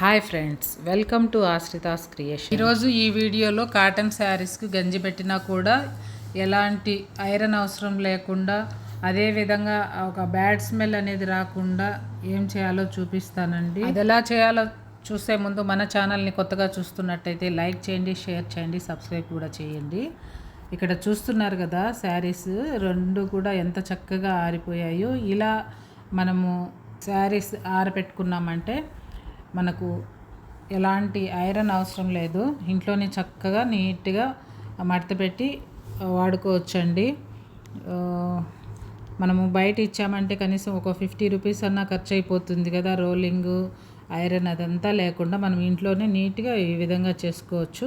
Hi friends welcome to Ashritas creation ఈరోజు ఈ వీడియోలో కాటన్ శారీస్కి గంజి పెట్టినా కూడా ఎలాంటి ఐరన్ అవసరం లేకుండా అదే విధంగా ఒక బ్యాడ్ స్మెల్ అనేది రాకుండా ఏం చేయాలో చూపిస్తానండి. అది ఎలా చేయాలో చూసే ముందు మన ఛానల్ని కొత్తగా చూస్తున్నట్టయితే లైక్ చేయండి షేర్ చేయండి సబ్స్క్రైబ్ కూడా చేయండి. ఇక్కడ చూస్తున్నారు కదా శారీస్ రెండు కూడా ఎంత చక్కగా ఆరిపోయాయో. ఇలా మనము శారీస్ ఆరపెట్టుకున్నామంటే మనకు ఎలాంటి ఐరన్ అవసరం లేదు. ఇంట్లోనే చక్కగా నీట్గా మడత పెట్టి వాడుకోవచ్చండి. మనము బయట ఇచ్చామంటే కనీసం ఒక ఫిఫ్టీ రూపీస్ అన్నా ఖర్చు అయిపోతుంది కదా. రోలింగ్ ఐరన్ అదంతా లేకుండా మనం ఇంట్లోనే నీట్గా ఈ విధంగా చేసుకోవచ్చు.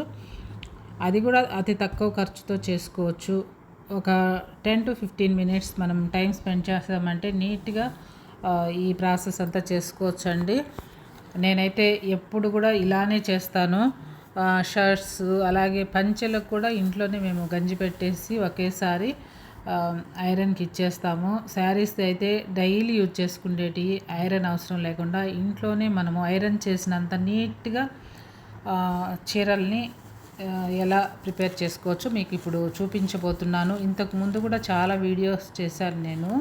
అది కూడా అతి తక్కువ ఖర్చుతో చేసుకోవచ్చు. ఒక టెన్ టు ఫిఫ్టీన్ మినిట్స్ మనం టైం స్పెండ్ చేస్తామంటే నీట్గా ఈ ప్రాసెస్ అంతా చేసుకోవచ్చండి. నేనైతే ఎప్పుడు కూడా ఇలానే చేస్తాను. షర్ట్స్ అలాగే పంచెలకు కూడా ఇంట్లోనే మేము గంజి పెట్టేసి ఒకేసారి ఐరన్కి ఇచ్చేస్తాము. శారీస్ అయితే డైలీ యూజ్ చేసుకునేటి ఐరన్ అవసరం లేకుండా ఇంట్లోనే మనము ఐరన్ చేసినంత నీట్గా చీరల్ని ఎలా ప్రిపేర్ చేసుకోవచ్చు మీకు ఇప్పుడు చూపించబోతున్నాను. ఇంతకు ముందు కూడా చాలా వీడియోస్ చేశాను నేను.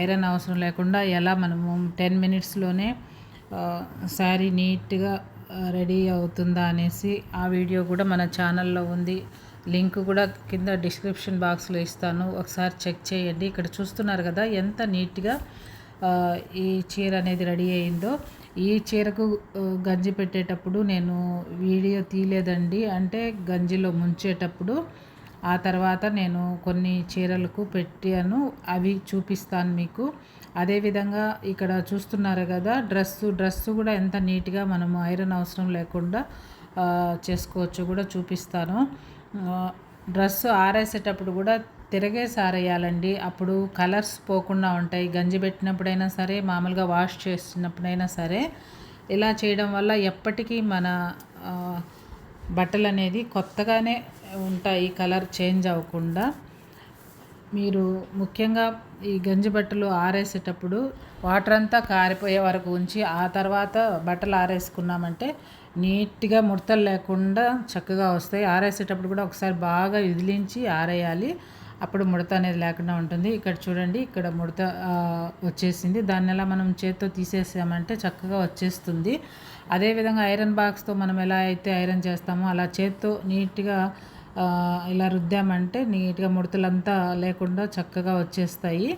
ఐరన్ అవసరం లేకుండా ఎలా మనము టెన్ మినిట్స్లోనే శారీ నీట్గా రెడీ అవుతుందా అనేసి ఆ వీడియో కూడా మన ఛానల్లో ఉంది. లింక్ కూడా కింద డిస్క్రిప్షన్ బాక్స్లో ఇస్తాను. ఒకసారి చెక్ చేయండి. ఇక్కడ చూస్తున్నారు కదా ఎంత నీట్గా ఈ చీర అనేది రెడీ అయిందో. ఈ చీరకు గంజి పెట్టేటప్పుడు నేను వీడియో తీయలేదండి. అంటే గంజిలో ముంచేటప్పుడు ఆ తర్వాత నేను కొన్ని చీరలకు పెట్టాను. అవి చూపిస్తాను మీకు. అదేవిధంగా ఇక్కడ చూస్తున్నారు కదా డ్రెస్సు. డ్రెస్సు కూడా ఎంత నీట్గా మనము ఐరన్ అవసరం లేకుండా చేసుకోవచ్చు కూడా చూపిస్తాను. డ్రెస్సు ఆరేసేటప్పుడు కూడా తిరగే సారేయాలండి. అప్పుడు కలర్స్ పోకుండా ఉంటాయి. గంజి పెట్టినప్పుడైనా సరే మామూలుగా వాష్ చేసినప్పుడైనా సరే. ఇలా చేయడం వల్ల ఎప్పటికీ మన బట్టలు అనేది కొత్తగానే ఉంటాయి కలర్ చేంజ్ అవ్వకుండా. మీరు ముఖ్యంగా ఈ గంజి బట్టలు ఆరేసేటప్పుడు వాటర్ అంతా కారిపోయే వరకు ఉంచి ఆ తర్వాత బట్టలు ఆరేసుకున్నామంటే నీట్గా ముడతలు లేకుండా చక్కగా వస్తాయి. ఆరేసేటప్పుడు కూడా ఒకసారి బాగా విదిలించి ఆరేయాలి. అప్పుడు ముడత అనేది లేకుండా ఉంటుంది. ఇక్కడ చూడండి ఇక్కడ ముడత వచ్చేసింది. దాన్ని ఎలా మనం చేత్తో తీసేసామంటే చక్కగా వచ్చేస్తుంది. అదేవిధంగా ఐరన్ బాక్స్తో మనం ఎలా అయితే ఐరన్ చేస్తామో అలా చేత్తో నీట్గా ఇలా రుద్దామంటే నీట్గా ముడతలంతా లేకుండా చక్కగా వచ్చేస్తాయి.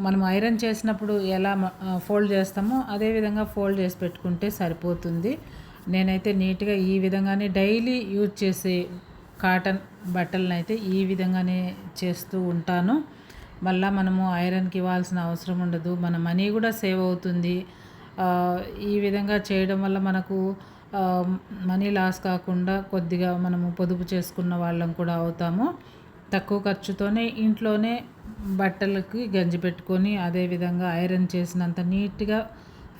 మనం ఐరన్ చేసినప్పుడు ఎలా ఫోల్డ్ చేస్తామో అదే విధంగా ఫోల్డ్ చేసి పెట్టుకుంటే సరిపోతుంది. నేనైతే నీట్గా ఈ విధంగానే డైలీ యూజ్ చేసే కాటన్ బట్టలను అయితే ఈ విధంగానే చేస్తూ ఉంటాను. మళ్ళీ మనము ఐరన్కి ఇవ్వాల్సిన అవసరం ఉండదు. మన మనీ కూడా సేవ్ అవుతుంది. ఈ విధంగా చేయడం వల్ల మనకు మనీ లాస్ కాకుండా కొద్దిగా మనము పొదుపు చేసుకున్న వాళ్ళం కూడా అవుతాము. తక్కువ ఖర్చుతోనే ఇంట్లోనే బట్టలకి గంజి పెట్టుకొని అదేవిధంగా ఐరన్ చేసినంత నీట్గా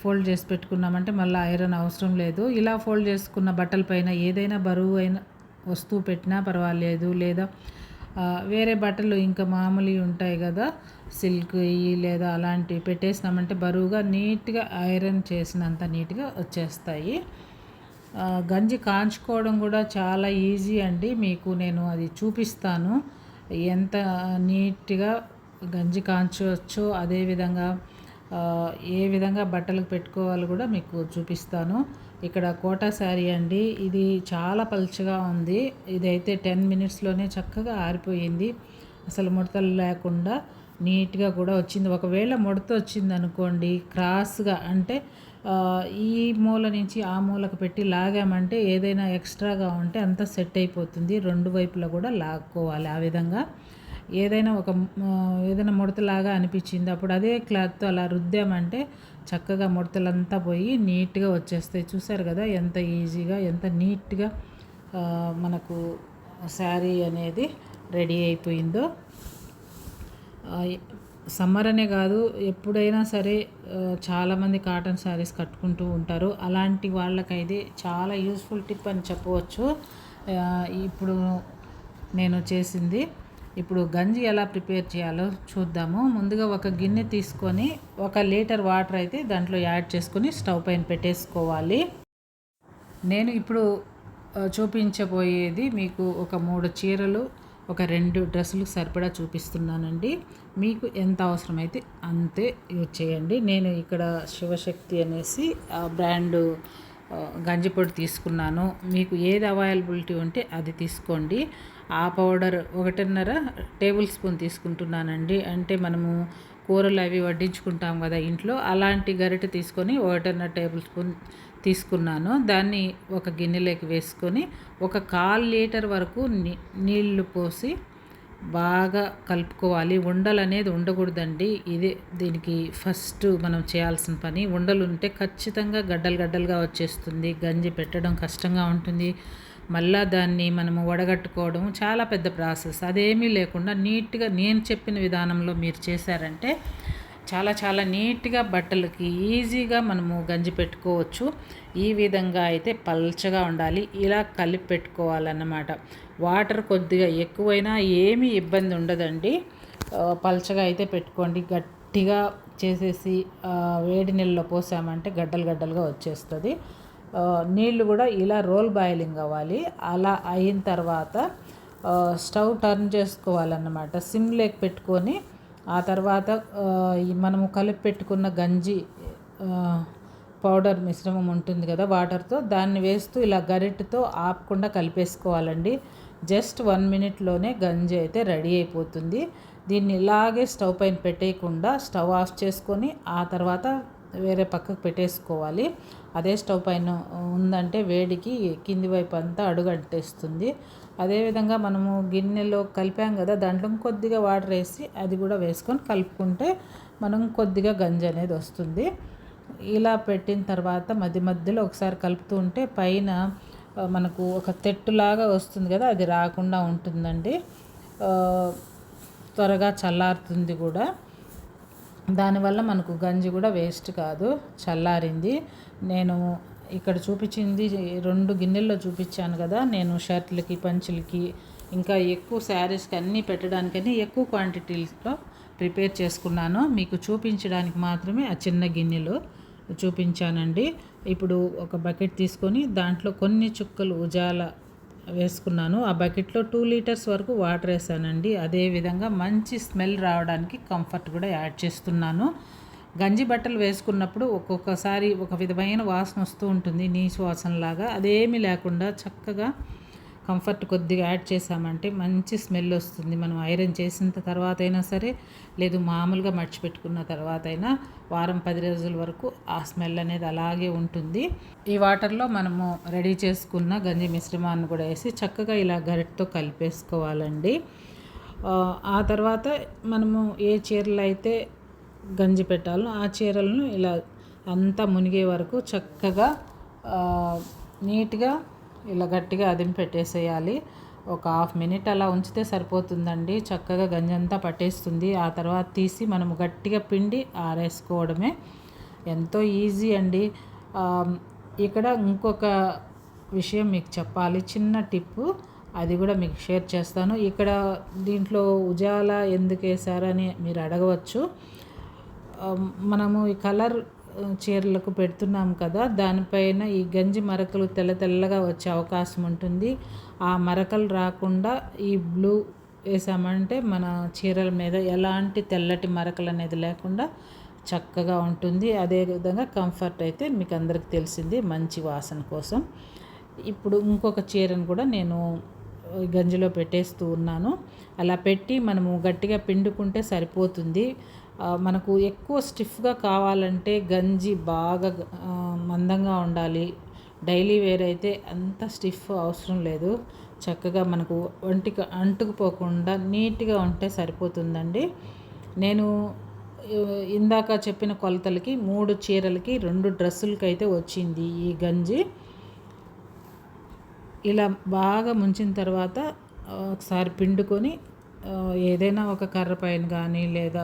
ఫోల్డ్ చేసి పెట్టుకున్నామంటే మళ్ళీ ఐరన్ అవసరం లేదు. ఇలా ఫోల్డ్ చేసుకున్న బట్టల పైన ఏదైనా బరువు అయిన వస్తువు పెట్టినా పర్వాలేదు. లేదా వేరే బట్టలు ఇంకా మామూలు ఉంటాయి కదా సిల్క్ లేదా అలాంటివి పెట్టేసినామంటే బరువుగా నీట్గా ఐరన్ చేసినంత నీట్గా వచ్చేస్తాయి. గంజి కాంచుకోవడం కూడా చాలా ఈజీ అండి. మీకు నేను అది చూపిస్తాను. ఎంత నీట్గా గంజి కాంచవచ్చు అదేవిధంగా ఏ విధంగా బట్టలకు పెట్టుకోవాలో కూడా మీకు చూపిస్తాను. ఇక్కడ కోటా శారీ అండి. ఇది చాలా పలుచగా ఉంది. ఇదైతే టెన్ మినిట్స్లోనే చక్కగా ఆరిపోయింది. అసలు ముడతలు లేకుండా నీట్గా కూడా వచ్చింది. ఒకవేళ ముడత వచ్చింది అనుకోండి క్రాస్గా అంటే ఈ మూల నుంచి ఆ మూలకు పెట్టి లాగామంటే ఏదైనా ఎక్స్ట్రాగా ఉంటే అంతా సెట్ అయిపోతుంది. రెండు వైపులా కూడా లాక్కోవాలి ఆ విధంగా. ఏదైనా ఒక ఏదైనా ముడతలాగా అనిపించింది అప్పుడు అదే క్లాత్తో అలా రుద్దామంటే చక్కగా ముడతలంతా పోయి నీట్గా వచ్చేస్తాయి. చూసారు కదా ఎంత ఈజీగా ఎంత నీట్గా మనకు శారీ అనేది రెడీ అయిపోయిందో. సమ్మర్ అనే కాదు ఎప్పుడైనా సరే చాలామంది కాటన్ శారీస్ కట్టుకుంటూ ఉంటారు. అలాంటి వాళ్ళకైతే చాలా యూస్ఫుల్ టిప్ అని చెప్పవచ్చు. ఇప్పుడు నేను చేసింది ఇప్పుడు గంజి ఎలా ప్రిపేర్ చేయాలో చూద్దాము. ముందుగా ఒక గిన్నె తీసుకొని ఒక లీటర్ వాటర్ అయితే దాంట్లో యాడ్ చేసుకొని స్టవ్ పైన పెట్టేసుకోవాలి. నేను ఇప్పుడు చూపించబోయేది మీకు ఒక మూడు చీరలు ఒక రెండు డ్రెస్సులు సరిపడా చూపిస్తున్నానండి. మీకు ఎంత అవసరమైతే అంతే యూజ్ చేయండి. నేను ఇక్కడ శివశక్తి అనేసి ఆ బ్రాండు గంజిపొడి తీసుకున్నాను. మీకు ఏది అవైలబిలిటీ ఉంటే అది తీసుకోండి. ఆ పౌడర్ ఒకటిన్నర టేబుల్ స్పూన్ తీసుకుంటున్నానండి. అంటే మనము కూరలు అవి వడ్డించుకుంటాం కదా ఇంట్లో అలాంటి గరిటె తీసుకొని ఒకటిన్నర టేబుల్ స్పూన్ తీసుకున్నాను. దాన్ని ఒక గిన్నెలోకి వేసుకొని ఒక కాల్ లీటర్ వరకు నీ నీళ్ళు పోసి బాగా కలుపుకోవాలి. ఉండలు అనేది ఉండకూడదండి. ఇదే దీనికి ఫస్ట్ మనం చేయాల్సిన పని. ఉండలు ఉంటే ఖచ్చితంగా గడ్డలు గడ్డలుగా వచ్చేస్తుంది. గంజి పెట్టడం కష్టంగా ఉంటుంది. మళ్ళా దాన్ని మనము వడగట్టుకోవడం చాలా పెద్ద ప్రాసెస్. అదేమీ లేకుండా నీట్గా నేను చెప్పిన విధానంలో మీరు చేశారంటే చాలా చాలా నీట్గా బట్టలకి ఈజీగా మనము గంజి పెట్టుకోవచ్చు. ఈ విధంగా అయితే పల్చగా ఉండాలి. ఇలా కలిపి పెట్టుకోవాలన్నమాట. వాటర్ కొద్దిగా ఎక్కువైనా ఏమీ ఇబ్బంది ఉండదండి. పల్చగా అయితే పెట్టుకోండి. గట్టిగా చేసేసి వేడి నీళ్ళలో పోసామంటే గడ్డలు గడ్డలుగా వచ్చేస్తుంది. నీళ్ళు కూడా ఇలా రోల్ బాయిలింగ్ అవ్వాలి. అలా అయిన తర్వాత స్టవ్ టర్న్ చేసుకోవాలన్నమాట. సిమ్ లేక్ పెట్టుకొని ఆ తర్వాత మనము కలిపి పెట్టుకున్న గంజి పౌడర్ మిశ్రమం ఉంటుంది కదా వాటర్తో దాన్ని వేస్తూ ఇలా గరిటతో ఆపకుండా కలిపేసుకోవాలండి. జస్ట్ వన్ మినిట్లోనే గంజి అయితే రెడీ అయిపోతుంది. దీన్ని ఇలాగే స్టవ్ పైన పెట్టేయకుండా స్టవ్ ఆఫ్ చేసుకొని ఆ తర్వాత వేరే పక్కకు పెట్టేసుకోవాలి. అదే స్టవ్ పైన ఉందంటే వేడికి కింది వైపు అంతా అడుగట్టేస్తుంది అదేవిధంగా మనము గిన్నెలో కలిపాం కదా దాంట్లో కొద్దిగా వాటర్ వేసి అది కూడా వేసుకొని కలుపుకుంటే మనం కొద్దిగా గంజి అనేది వస్తుంది. ఇలా పెట్టిన తర్వాత మధ్య మధ్యలో ఒకసారి కలుపుతూ ఉంటే పైన మనకు ఒక తెట్టులాగా వస్తుంది కదా అది రాకుండా ఉంటుందండి. త్వరగా చల్లారుతుంది కూడా. దానివల్ల మనకు గంజి కూడా వేస్ట్ కాదు చల్లారింది. నేను ఇక్కడ చూపించింది రెండు గిన్నెల్లో చూపించాను కదా నేను షర్ట్లకి పంచులకి ఇంకా ఎక్కువ శారీస్కి అన్నీ పెట్టడానికని ఎక్కువ క్వాంటిటీలో ప్రిపేర్ చేసుకున్నాను. మీకు చూపించడానికి మాత్రమే ఆ చిన్న గిన్నెలు చూపించానండి. ఇప్పుడు ఒక బకెట్ తీసుకొని దాంట్లో కొన్ని చుక్కలు ఉజాల వేసుకున్నాను. ఆ బకెట్లో టూ లీటర్స్ వరకు వాటర్ వేసానండి. అదేవిధంగా మంచి స్మెల్ రావడానికి కంఫర్ట్ కూడా యాడ్ చేస్తున్నాను. గంజి బట్టలు వేసుకున్నప్పుడు ఒక్కొక్కసారి ఒక విధమైన వాసన వస్తూ ఉంటుంది నీచు వాసనలాగా. అదేమీ లేకుండా చక్కగా కంఫర్ట్ కొద్దిగా యాడ్ చేసామంటే మంచి స్మెల్ వస్తుంది. మనం ఐరన్ చేసిన తర్వాత అయినా సరే లేదు మామూలుగా మర్చిపెట్టుకున్న తర్వాత అయినా వారం పది రోజుల వరకు ఆ స్మెల్ అనేది అలాగే ఉంటుంది. ఈ వాటర్లో మనము రెడీ చేసుకున్న గంజి మిశ్రమాన్ని కూడా వేసి చక్కగా ఇలా గరిటతో కలిపేసుకోవాలండి. ఆ, తర్వాత మనము ఏ చీరలు అయితే గంజి పెట్టాలో ఆ చీరలను ఇలా అంతా మునిగే వరకు చక్కగా నీట్గా ఇలా గట్టిగా అదిమి పెట్టేసేయాలి. ఒక హాఫ్ మినిట్ అలా ఉంచితే సరిపోతుందండి. చక్కగా గంజంతా పట్టేస్తుంది. ఆ తర్వాత తీసి మనము గట్టిగా పిండి ఆరేసుకోవడమే ఎంతో ఈజీ అండి. ఇక్కడ ఇంకొక విషయం మీకు చెప్పాలి. చిన్న టిప్పు అది కూడా మీకు షేర్ చేస్తాను. ఇక్కడ దీంట్లో ఉజాల ఎందుకు వేశారని మీరు అడగవచ్చు. మనము ఈ కలర్ చీరలకు పెడుతున్నాం కదా దానిపైన ఈ గంజి మరకలు తెల్ల తెల్లగా వచ్చే అవకాశం ఉంటుంది. ఆ మరకలు రాకుండా ఈ బ్లూ వేసామంటే మన చీరల మీద ఎలాంటి తెల్లటి మరకలు అనేది లేకుండా చక్కగా ఉంటుంది. అదేవిధంగా కంఫర్ట్ అయితే మీకు అందరికి తెలిసింది మంచి వాసన కోసం. ఇప్పుడు ఇంకొక చీరను కూడా నేను ఈ గంజిలో పెట్టేస్తూ ఉన్నాను. అలా పెట్టి మనము గట్టిగా పిండుకుంటే సరిపోతుంది. మనకు ఎక్కువ స్టిఫ్గా కావాలంటే గంజి బాగా మందంగా ఉండాలి. డైలీ వేర్ అయితే అంత స్టిఫ్ అవసరం లేదు. చక్కగా మనకు ఒంటికి అంటుకుపోకుండా నీట్గా ఉంటే సరిపోతుందండి. నేను ఇందాక చెప్పిన కొలతలకి మూడు చీరలకి రెండు డ్రెస్సులకి అయితే వచ్చింది ఈ గంజి. ఇలా బాగా ముంచిన తర్వాత ఒకసారి పిండుకొని ఏదైనా ఒక కర్ర పైన కానీ లేదా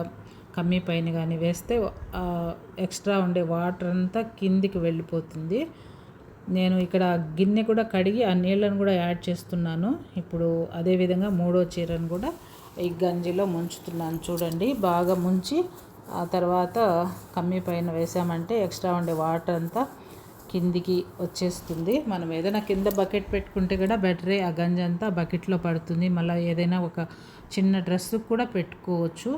కమ్మీ పైన కానీ వేస్తే ఎక్స్ట్రా ఉండే వాటర్ అంతా కిందికి వెళ్ళిపోతుంది. నేను ఇక్కడ గిన్నె కూడా కడిగి ఆ నీళ్ళను కూడా యాడ్ చేస్తున్నాను. ఇప్పుడు అదేవిధంగా మూడో చీరను కూడా ఈ గంజిలో ముంచుతున్నాను. చూడండి బాగా ముంచి ఆ తర్వాత కమ్మీ పైన వేసామంటే ఎక్స్ట్రా ఉండే వాటర్ అంతా కిందికి వచ్చేస్తుంది. మనం ఏదైనా కింద బకెట్ పెట్టుకుంటే కూడా బెటరే ఆ గంజ అంతా బకెట్లో పడుతుంది. మళ్ళీ ఏదైనా ఒక చిన్న డ్రెస్ కూడా పెట్టుకోవచ్చు.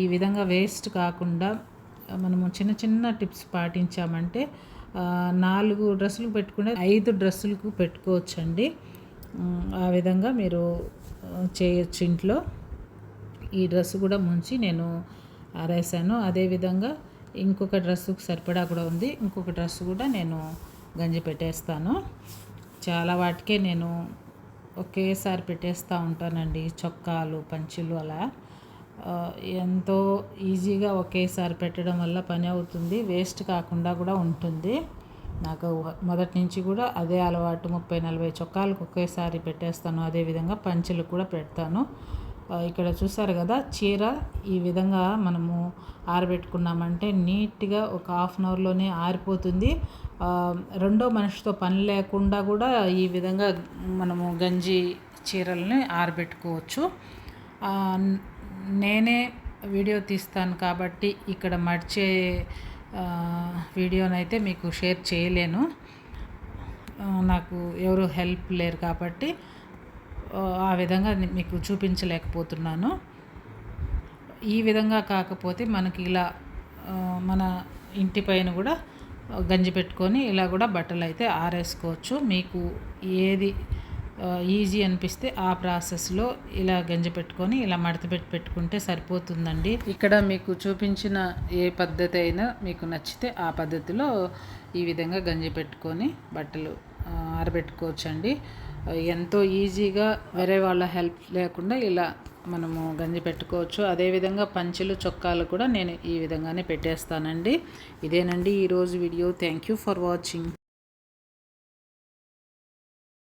ఈ విధంగా వేస్ట్ కాకుండా మనము చిన్న చిన్న టిప్స్ పాటించామంటే నాలుగు డ్రెస్సులు పెట్టుకుంటే ఐదు డ్రెస్సులకు పెట్టుకోవచ్చండి. ఆ విధంగా మీరు చేయొచ్చు ఇంట్లో. ఈ డ్రెస్ కూడా ముంచి నేను ఆరేసాను. అదేవిధంగా ఇంకొక డ్రెస్సుకు సరిపడా కూడా ఉంది. ఇంకొక డ్రెస్ కూడా నేను గంజి పెట్టేస్తాను. చాలా వాటికే నేను ఒకేసారి పెట్టేస్తూ ఉంటానండి. చొక్కాలు పంచులు అలా. ఎంతో ఈజీగా ఒకేసారి పెట్టడం వల్ల పని అవుతుంది. వేస్ట్ కాకుండా కూడా ఉంటుంది. నాకు మొదటి నుంచి కూడా అదే అలవాటు. ముప్పై నలభై చొక్కాలకు ఒకేసారి పెట్టేస్తాను. అదేవిధంగా పంచులు కూడా పెడతాను. ఇక్కడ చూసారు కదా చీర ఈ విధంగా మనము ఆరబెట్టుకున్నామంటే నీట్గా ఒక హాఫ్ అన్ అవర్లోనే ఆరిపోతుంది. రెండో మనిషితో పని లేకుండా కూడా ఈ విధంగా మనము గంజి చీరల్ని ఆరబెట్టుకోవచ్చు. నేనే వీడియో తీస్తాను కాబట్టి ఇక్కడ మడిచే వీడియోనైతే మీకు షేర్ చేయలేను. నాకు ఎవరు హెల్ప్ లేరు కాబట్టి ఆ, విధంగా మీకు చూపించలేకపోతున్నాను. ఈ విధంగా కాకపోతే మనకి ఇలా మన ఇంటి పైన కూడా గంజి పెట్టుకొని ఇలా కూడా బట్టలు అయితే ఆరేసుకోవచ్చు. మీకు ఏది ఈజీ అనిపిస్తే ఆ ప్రాసెస్లో ఇలా గంజి పెట్టుకొని ఇలా మడత పెట్టి పెట్టుకుంటే సరిపోతుందండి. ఇక్కడ మీకు చూపించిన ఏ పద్ధతి అయినా మీకు నచ్చితే ఆ పద్ధతిలో ఈ విధంగా గంజి పెట్టుకొని బట్టలు ఆరబెట్టుకోవచ్చండి. ఎంతో ఈజీగా వేరే వాళ్ళ హెల్ప్ లేకుండా ఇలా మనము గంజి పెట్టుకోవచ్చు. అదేవిధంగా పంచెలు చొక్కాలు కూడా నేను ఈ విధంగానే పెట్టేస్తానండి. ఇదేనండి ఈరోజు video. Thank you for watching